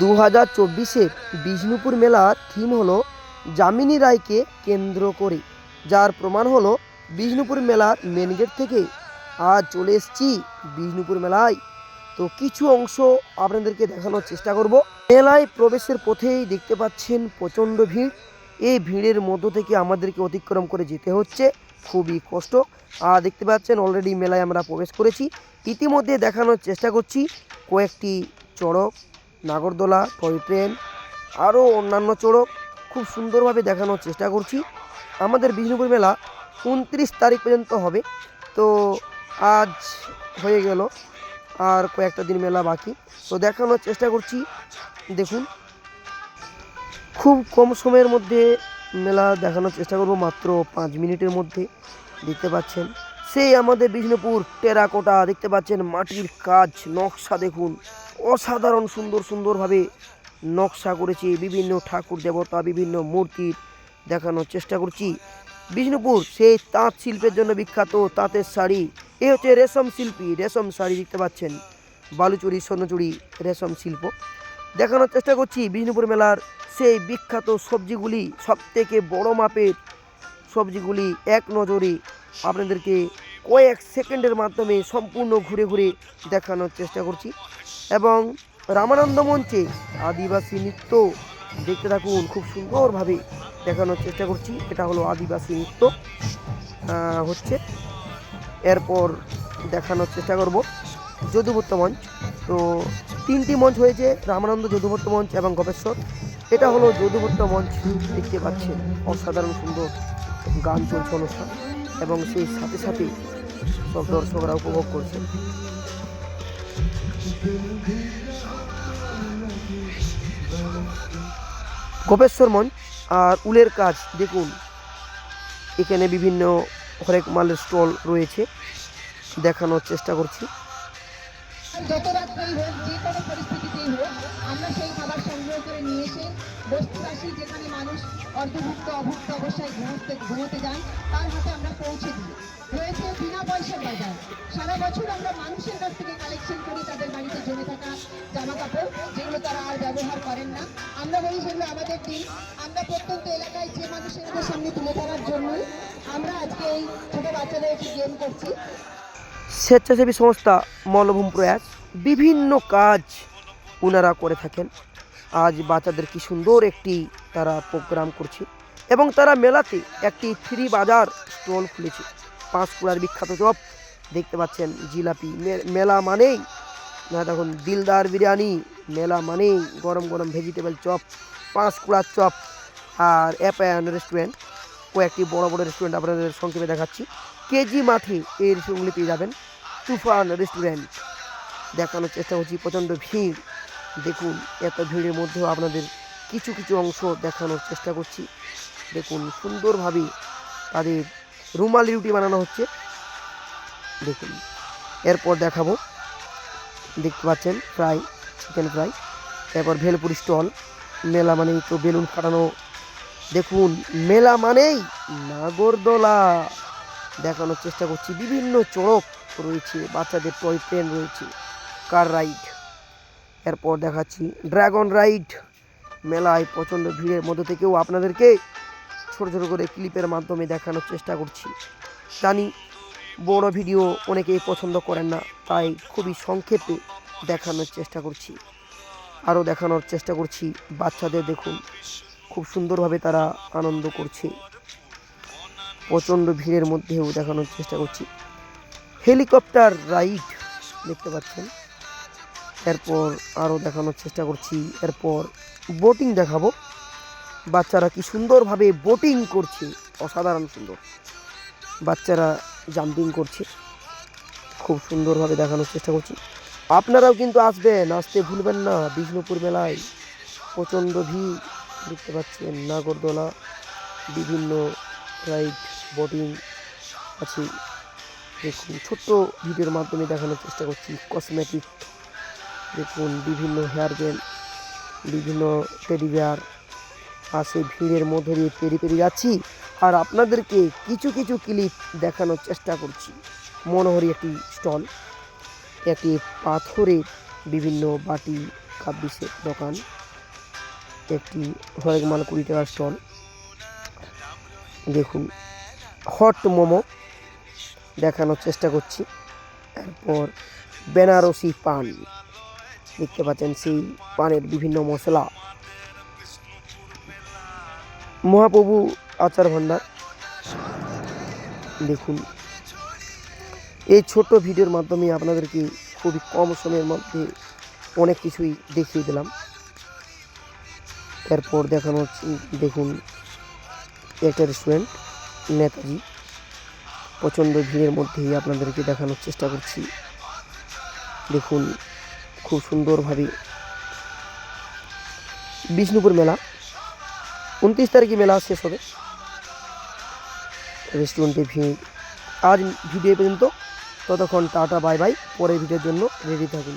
দু হাজার চব্বিশের বিষ্ণুপুর মেলার থিম হলো যামিনী রায়কে কেন্দ্র করে। যার প্রমাণ হলো বিষ্ণুপুর মেলার মেন গেট থেকে আজ চলে এসছি বিষ্ণুপুর মেলায়। তো কিছু অংশ আপনাদেরকে দেখানোর চেষ্টা করব। মেলায় প্রবেশের পথেই দেখতে পাচ্ছেন প্রচণ্ড ভিড়। এই ভিড়ের মধ্য থেকে আমাদেরকে অতিক্রম করে যেতে হচ্ছে। খুবই কষ্ট। আর দেখতে পাচ্ছেন অলরেডি মেলায় আমরা প্রবেশ করেছি। ইতিমধ্যে দেখানোর চেষ্টা করছি কয়েকটি চড়ক। নাগরদোলা টয় ট্রেন আরও অন্যান্য চড়ক খুব সুন্দরভাবে দেখানোর চেষ্টা করছি। আমাদের বিষ্ণুপুর মেলা উনত্রিশ তারিখ পর্যন্ত হবে। তো আজ হয়ে গেল, আর কয়েকটা দিন মেলা বাকি। তো দেখানোর চেষ্টা করছি, দেখুন। খুব কম সময়ের মধ্যে মেলা দেখানোর চেষ্টা করব, মাত্র পাঁচ মিনিটের মধ্যে, দেখতে পাচ্ছেন। সেই আমাদের বিষ্ণুপুর টেরাকোটা দেখতে পাচ্ছেন মাটির কাজ, নকশা দেখুন। অসাধারণ সুন্দর সুন্দরভাবে নকশা করেছে, বিভিন্ন ঠাকুর দেবতা, বিভিন্ন মূর্তির দেখানোর চেষ্টা করছি। বিষ্ণুপুর, সেই তাঁত শিল্পের জন্য বিখ্যাত তাঁতের শাড়ি। এ হচ্ছে রেশম শিল্পী, রেশম শাড়ি দেখতে পাচ্ছেন। বালুচুরি স্বর্ণচুরি রেশম শিল্প। দেখানোর চেষ্টা করছি বিষ্ণুপুর মেলার সেই বিখ্যাত সবজিগুলি। সবথেকে বড় মাপের সবজিগুলি এক নজরে আপনাদেরকে কয়েক সেকেন্ডের মাধ্যমে সম্পূর্ণ ঘুরে ঘুরে দেখানোর চেষ্টা করছি। এবং রামানন্দ মঞ্চে আদিবাসী নৃত্য দেখতে থাকুন, খুব সুন্দরভাবে দেখানোর চেষ্টা করছি। এটা হলো আদিবাসী নৃত্য হচ্ছে। এরপর দেখানোর চেষ্টা করব যদুভূত মঞ্চ। তো তিনটি মঞ্চ হয়েছে, রামানন্দ যদুভূত মঞ্চ এবং গবেশ্বর এটা হলো যদুভূত মঞ্চ দেখতে পাচ্ছেন। অসাধারণ সুন্দর গান চলছে অনুষ্ঠান। এবং সেই সাথে সাথে সব দর্শকরা উপভোগ করছে। গোপেশ্বর মঞ্চ আর উলের কাজ দেখুন। এখানে বিভিন্ন হরেক মালের স্টল রয়েছে। দেখানোর চেষ্টা করছি। সংগ্রহ করে নিয়ে এসে বস্তুবাসী যেখানে মানুষ অর্ধভুক্ত অভুক্ত অবস্থায় ঘুমোতে ঘুমোতে যান, তার হাতে আমরা পৌঁছে দিই। রয়েছে বিনা পয়সার বাজার। সারা বছর আমরা মানুষের কাছ থেকে কালেকশন করি, তাদের বাড়িতে জমে থাকা জামা কাপড় যেগুলো তারা আর ব্যবহার করেন না। আমরা বলি সেগুলো আমাদের দিন। আমরা প্রত্যন্ত এলাকায় যে মানুষের সামনে তুলে ধরার জন্যই আমরা আজকে এই ছোটো বাচ্চাদের একটি গেম করছি। স্বেচ্ছাসেবী সংস্থা মল্লভূম প্রয়াস বিভিন্ন কাজ ওনারা করে থাকেন। আজ বাচ্চাদের কি সুন্দর একটি তারা প্রোগ্রাম করছে। এবং তারা মেলাতে একটি ফ্রি বাজার স্টল খুলেছে। পাঁশকুড়ার বিখ্যাত চপ, দেখতে পাচ্ছেন জিলাপি। মেলা মানেই, না, দেখুন, দিলদার বিরিয়ানি, মেলা মানেই গরম গরম ভেজিটেবল চপ, পাঁশকুড়ার চপ আর অ্যাপায়ান রেস্টুরেন্ট কয়েকটি বড় বড় রেস্টুরেন্ট আপনাদের সংক্ষেপে দেখাচ্ছি। কেজি মাঠে এই রেস্টুরেন্টগুলি পেয়ে যাবেন। তুফান রেস্টুরেন্ট দেখানোর চেষ্টা করছি, প্রচণ্ড ভিড়। দেখুন, এত ভিড়ের মধ্যেও আপনাদের কিছু কিছু অংশ দেখানোর চেষ্টা করছি। দেখুন, সুন্দরভাবে তাদের রুমালি রুটি বানানো হচ্ছে। দেখুন, এরপর দেখাবো। দেখতে পাচ্ছেন, ফ্রাই, চিকেন ফ্রাই। এরপর ভেলপুরি স্টল। মেলা মানেই তো বেলুন ফাটানো। দেখুন, মেলা মানেই নাগরদোলা। দেখানোর চেষ্টা করছি। বিভিন্ন চড়ক রয়েছে, বাচ্চাদের টয় ট্রেন রয়েছে। Car ride? এরপর দেখাচ্ছি ড্রাগন রাইড মেলায় প্রচণ্ড ভিড়ের মধ্যে থেকেও আপনাদেরকে ছোটো ছোটো করে ক্লিপের মাধ্যমে দেখানোর চেষ্টা করছি। জানি বড় ভিডিও অনেকেই পছন্দ করেন না, তাই খুবই সংক্ষেপে দেখানোর চেষ্টা করছি। আরও দেখানোর চেষ্টা করছি, বাচ্চাদের দেখুন, খুব সুন্দরভাবে তারা আনন্দ করছে। প্রচণ্ড ভিড়ের মধ্যেও দেখানোর চেষ্টা করছি। হেলিকপ্টার রাইড দেখতে পাচ্ছেন। এরপর আরও দেখানোর চেষ্টা করছি। এরপর বোটিং দেখাবো। বাচ্চারা কি সুন্দরভাবে বোটিং করছে। অসাধারণ সুন্দর। বাচ্চারা জাম্পিং করছে। খুব সুন্দরভাবে দেখানোর চেষ্টা করছি। আপনারাও কিন্তু আসবেন, আসতে ভুলবেন না। বিষ্ণুপুর মেলায় প্রচণ্ড ভিড়। দেখতে পাচ্ছেন নাগরদোলা, বিভিন্ন রাইড বোটিং আছে। দেখুন ছোট্ট ভিডিওর মাধ্যমে দেখানোর চেষ্টা করছি। কসমেটিক দেখুন, বিভিন্ন হেয়ার জেল, বিভিন্ন টেডি বেয়ার আর সেই ভিড়ের মধ্যে দিয়ে পেরিয়ে পেরিয়ে যাচ্ছি। আর আপনাদেরকে কিছু কিছু ক্লিপ দেখানোর চেষ্টা করছি। মনোহরি একটি স্টল একটি পাথরের বিভিন্ন বাটি ছাব্বিশের দোকান, একটি হরেক মাল কুড়ি টাকার স্টল। দেখুন হট মোমো দেখানোর চেষ্টা করছি। এরপর বেনারসি পান। দেখতে পাচ্ছেন সেই পানের বিভিন্ন মশলা। মহাপ্রভু আচার ভান্ডার। দেখুন, এই ছোট ভিডিওর মাধ্যমে আপনাদেরকে খুবই কম সময়ের মধ্যে অনেক কিছুই দেখিয়ে দিলাম। এরপর দেখানো দেখুন, একটা রেস্টুরেন্ট নেতাজি। প্রচণ্ড ভিড়ের মধ্যেই আপনাদেরকে দেখানোর চেষ্টা করছি। দেখুন খুব সুন্দরভাবে বিষ্ণুপুর মেলা। উনত্রিশ তারিখে মেলা শেষ হবে। রেস্টুরেন্টে ভিড়। আজ ভিডিও পর্যন্ত। ততক্ষণ টাটা, বাই বাই। পরের ভিডিওর জন্য রেডি থাকুন।